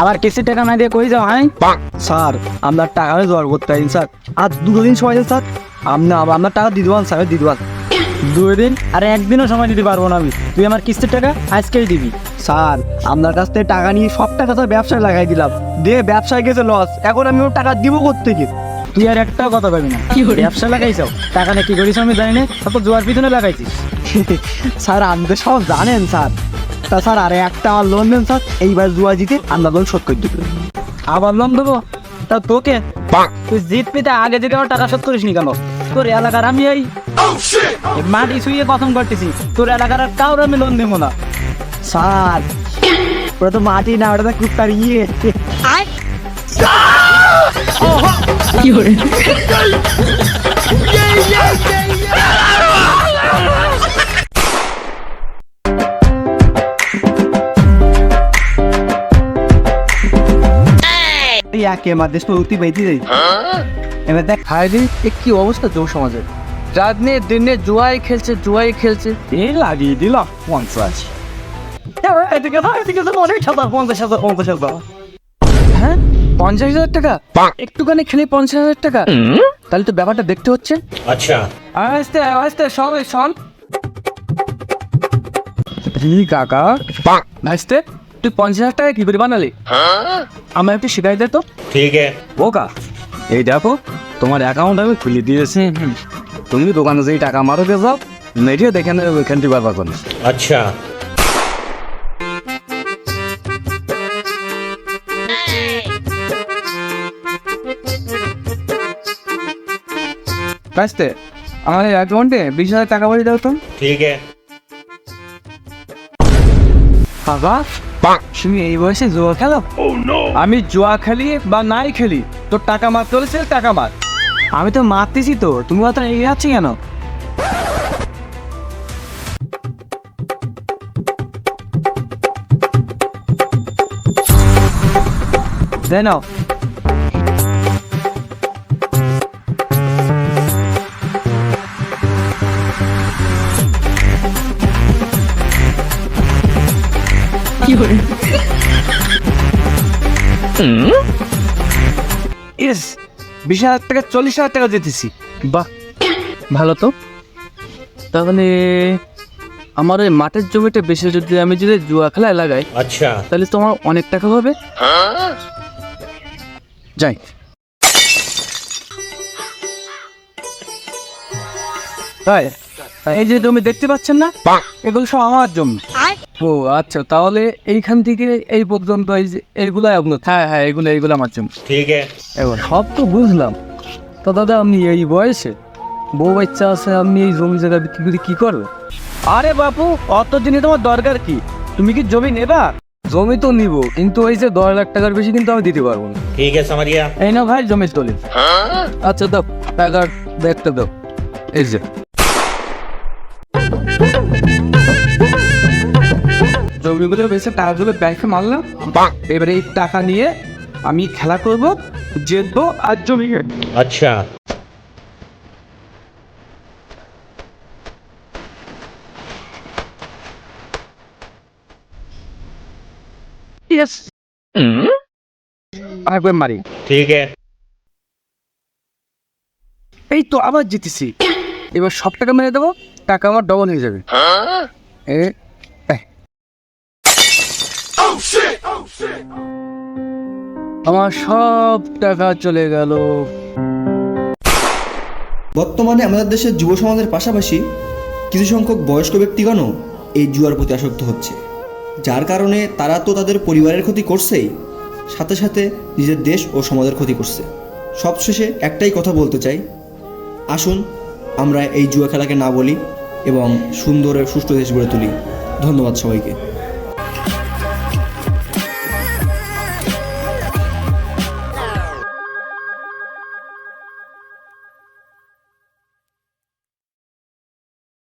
আবার কিস্তির টাকা না দিয়ে কই যাও হ্যাঁ? স্যার আপনার টাকা জোগাড় করতে পারেন স্যার। আর দুটো দিন সময় স্যার। আপনি আপনার টাকা দিয়ে দেবেন, স্যার, দিয়ে দেবেন। দুই দিন, আর একদিনও সময় দিতে পারব না আমি। তুই আমার কিস্তির টাকা আজকেই দিবি। স্যার আপনার কাছ থেকে টাকা নিয়ে সব টাকা স্যার ব্যবসায় লাগাই দিলাম। দিয়ে ব্যবসায় গেছে লস এখন আমি ওর টাকা দিব কোথেকে তুই আর একটা কথা পাবি না কি ব্যবসা লাগাইছ টাকা নিয়ে কি করিস আমি জানি না তারপর জোয়ার পিছনে লাগাইছিস। স্যার আপনি তো সব জানেন স্যার। তা স্যার আরে একটা আমার লোন দেন স্যার এইবার জুয়া জিতে আমরা লোন শোধ করে দেবো। আবার লোন দেবো? তা তোকে? তুই জিত পেতে আগে যদি আমার টাকা শোধ করিস নি কেন? তোর এলাকার আমি এই এই মাটি শুয়ে কথম করতেছি। তোর এলাকার আর কাউর আমি লোন দেবো না। স্যার ওটা তো মাটি না ওটা তো কুত্তার ইয়ে একে মাদেশ তো উঠি বেঁচে যাই এবার দেখ হায়রে এ কি অবস্থা যুব সমাজের রাত নিয়ে দিনে জুয়াই খেলছে জুয়াই খেলছে এই লাগিয়ে দিল পঞ্চাশ হ্যাঁ? তাহলে তো ব্যাপারটা দেখতে হচ্ছে। আচ্ছা। তুই পঞ্চাশ হাজার টাকা কি করে বানালি? আমার একটু শিখাই দে তো। ঠিক ও কা এই দেখো তোমার অ্যাকাউন্ট আমি খুলে দিয়েছি তুমি দোকানে যেই টাকা মারো যাও মেডিয়ে দেখে নেবে ব্যবহার করো আচ্ছা। ব্যস্তে আমার অ্যাকাউন্টে বিশ হাজার টাকা পাঠিয়ে দাও তো। ঠিক বাবা তুমি এই বয়সে জুয়া খেলো? Oh, আমি জুয়া খেলি বা নাই খেলি তোর টাকা মারতে হলে সে টাকা মার। আমি তো মারতেছি তো তুমি অত এগিয়ে যাচ্ছি কেন? দেন ইয়েস বিশ হাজার টাকা চল্লিশ হাজার টাকা জিতেছি বাহ। ভালো তো। তাহলে আমার ওই মাঠের জমিটা বেশি যদি আমি যদি জুয়া খেলায় লাগাই আচ্ছা। তাহলে তোমার অনেক টাকা হবে। যাই। তাই এই যে জমি দেখতে পাচ্ছেন না এগুলো সব আমার জমি। ও আচ্ছা তাহলে এইখান থেকে এই পর্যন্ত এই যে এইগুলাই আপনার হ্যাঁ হ্যাঁ এগুলো এগুলো আমার জন্য ঠিক এবার সব তো বুঝলাম। তো দাদা আপনি এই বয়সে বউ বাচ্চা আছে আপনি এই জমি জায়গা বিক্রি করে কী করবে আরে বাপু অত জিনিস তোমার দরকার কি? তুমি কি জমি নেবা? জমি তো নিব কিন্তু ওই যে দশ লাখ টাকার বেশি কিন্তু আমি দিতে পারব না। ঠিক আছে সামারিয়া এই না ভাই জমির দলিল। আচ্ছা দাও টাকার একটা দাও। এই যে। দৌড়গুলো বেছে টাকাগুলো ব্যাংকে মারলাম এবারে এই টাকা নিয়ে আমি খেলা করব জিতবো আর জমিয়ে আচ্ছা। মারি। ঠিক এই তো আবার জিতেছি। এবার সব টাকা মেরে দেবো টাকা আমার ডবল হয়ে যাবে। হ্যাঁ? আমার সব টাকা চলে গেল। বর্তমানে আমাদের দেশের যুব সমাজের পাশাপাশি কিছু সংখ্যক বয়স্ক ব্যক্তিগণও এই জুয়ার প্রতি আসক্ত হচ্ছে। যার কারণে তারা তো তাদের পরিবারের ক্ষতি করছেই, সাথে সাথে নিজের দেশ ও সমাজের ক্ষতি করছে। সবশেষে একটাই কথা বলতে চাই। আসুন, আমরা এই জুয়া খেলাকে না বলি এবং সুন্দর সুষ্ঠু দেশ গড়ে তুলি। ধন্যবাদ সবাইকে।